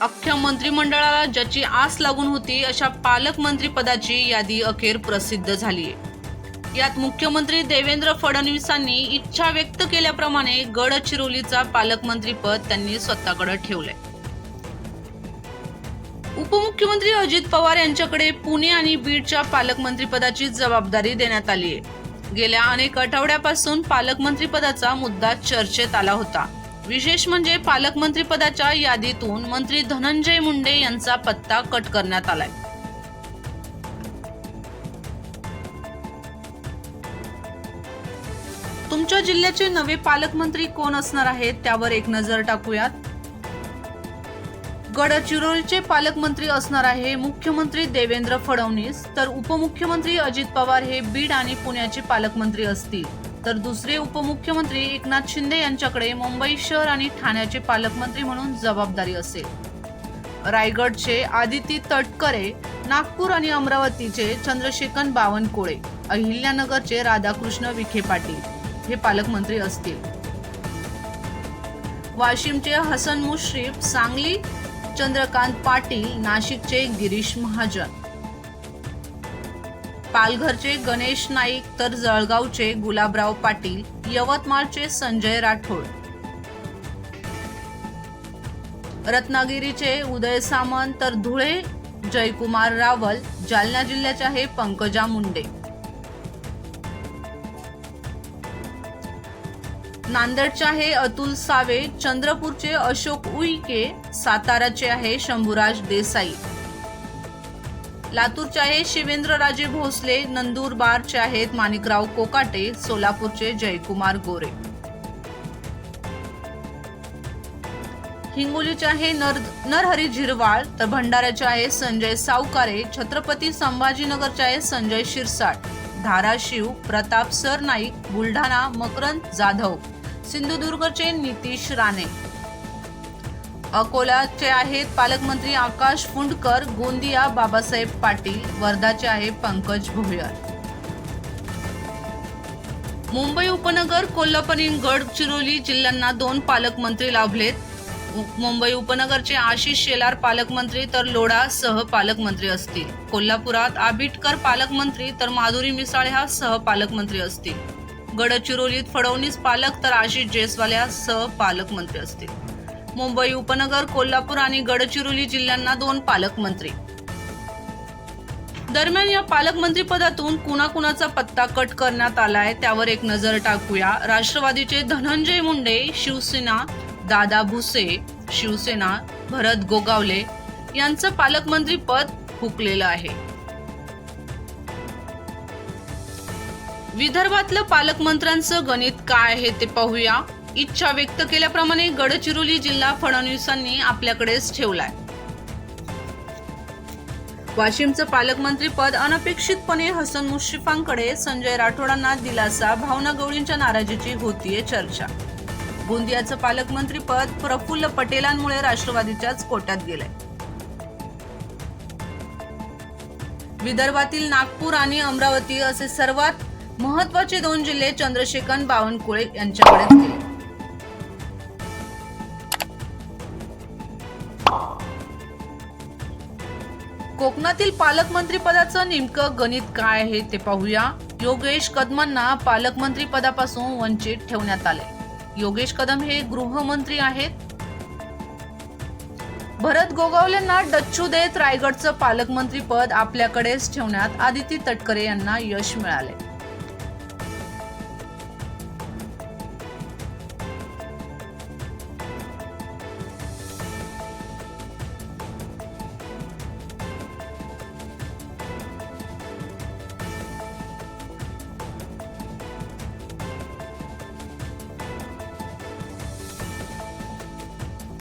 अख्ख्या मंत्रिमंडळाला ज्याची आस लागून होती अशा पालकमंत्री पदाची यादी अखेर प्रसिद्ध झाली आहे यात मुख्यमंत्री देवेंद्र फडणवीसांनी इच्छा व्यक्त केल्याप्रमाणे गडचिरोलीचा पालकमंत्रीपद त्यांनी स्वतःकडे ठेवलंय. उपमुख्यमंत्री अजित पवार यांच्याकडे पुणे आणि बीडच्या पालकमंत्रीपदाची जबाबदारी देण्यात आली आहे गेल्या अनेक आठवड्यापासून पालकमंत्रीपदाचा मुद्दा चर्चेत आला होता. विशेष म्हणजे पालकमंत्रीपदाच्या यादीतून मंत्री धनंजय मुंडे यांचा पत्ता कट करण्यात आलाय. तुमच्या जिल्ह्याचे नवे पालकमंत्री कोण असणार आहेत त्यावर एक नजर टाकूयात. गडचिरोलीचे पालकमंत्री असणार आहे मुख्यमंत्री देवेंद्र फडणवीस तर उपमुख्यमंत्री अजित पवार हे बीड आणि पुण्याचे पालकमंत्री असतील. तर दुसरे उपमुख्यमंत्री एकनाथ शिंदे यांच्याकडे मुंबई शहर आणि ठाण्याचे पालकमंत्री म्हणून जबाबदारी असेल. रायगडचे आदिती तटकरे नागपूर आणि अमरावतीचे चंद्रशेखर बावनकुळे अहिल्यानगरचे राधाकृष्ण विखे पाटील हे पालकमंत्री असतील. वाशिमचे हसन मुश्रीफ सांगली चंद्रकांत पाटील नाशिकचे गिरीश महाजन. पालघरचे गणेश नाईक तर जळगावचे गुलाबराव पाटील यवतमाळचे संजय राठोड. रत्नागिरीचे उदय सामंत तर धुळे जयकुमार रावल जालना जिल्ह्याचे आहे पंकजा मुंडे. नांदेडचे आहे अतुल सावे चंद्रपूरचे अशोक उईके साताराचे आहे शंभूराज देसाई. लातूरचे आहेत शिवेंद्रराजे भोसले नंदुरबारचे आहेत माणिकराव कोकाटे सोलापूरचे जयकुमार गोरे. हिंगोलीचे आहे नर नरहरी झिरवाळ तर भंडाऱ्याचे आहे संजय सावकारे छत्रपती संभाजीनगरचे आहे संजय शिरसाट धाराशिव प्रताप सरनाईक बुलढाणा मकरंद जाधव. सिंधुदुर्गचे नितीश राणे. अकोलाचे आहेत पालकमंत्री आकाश फुंडकर गोंदिया बाबासाहेब पाटील वर्धाचे आहे पंकज भुयार मुंबई उपनगर कोल्हापूर गडचिरोली जिल्ह्यांना दोन पालकमंत्री लाभलेत. मुंबई उपनगरचे आशिष शेलार पालकमंत्री तर लोढा सह पालकमंत्री असतील. कोल्हापुरात आबिटकर पालकमंत्री तर माधुरी मिसाळ ह्या सह पालकमंत्री असतील. गडचिरोलीत फडणवीस पालक तर आशिष जयस्वाल ह्या सह पालकमंत्री असतील. मुंबई उपनगर कोल्हापूर आणि गडचिरोली जिल्ह्यांना दोन पालकमंत्री. दरम्यान या पालकमंत्री पदातून कुणाकुणाचा पत्ता कट करण्यात आलाय त्यावर एक नजर टाकूया. राष्ट्रवादीचे धनंजय मुंडे शिवसेना दादा भुसे शिवसेना भरत गोगावले यांचं पालकमंत्री पद हुकलेलं आहे. विदर्भातलं पालकमंत्र्यांचं गणित काय आहे ते पाहूया. इच्छा व्यक्त केल्याप्रमाणे गडचिरोली जिल्हा फडणवीसांनी आपल्याकडेच ठेवलाय. वाशिमचं पालकमंत्री पद अनपेक्षितपणे हसन मुश्रीफांकडे संजय राठोडांना दिलासा भावना गवळींच्या नाराजीची होतीये चर्चा. गोंदियाचं पालकमंत्री पद प्रफुल्ल पटेलांमुळे राष्ट्रवादीच्याच कोट्यात गेलंय. विदर्भातील नागपूर आणि अमरावती असे सर्वात महत्त्वाचे दोन जिल्हे चंद्रशेखर बावनकुळे यांच्याकडेच गेले. कोकणातील पालकमंत्री पदाचं नेमकं गणित काय आहे ते पाहूया. योगेश कदमांना पालकमंत्री पदापासून वंचित ठेवण्यात आले योगेश कदम हे गृहमंत्री आहेत. भरत गोगावलेंना डच्चू देत रायगडचं पालकमंत्री पद आपल्याकडेच ठेवण्यात आदिती तटकरे यांना यश मिळाले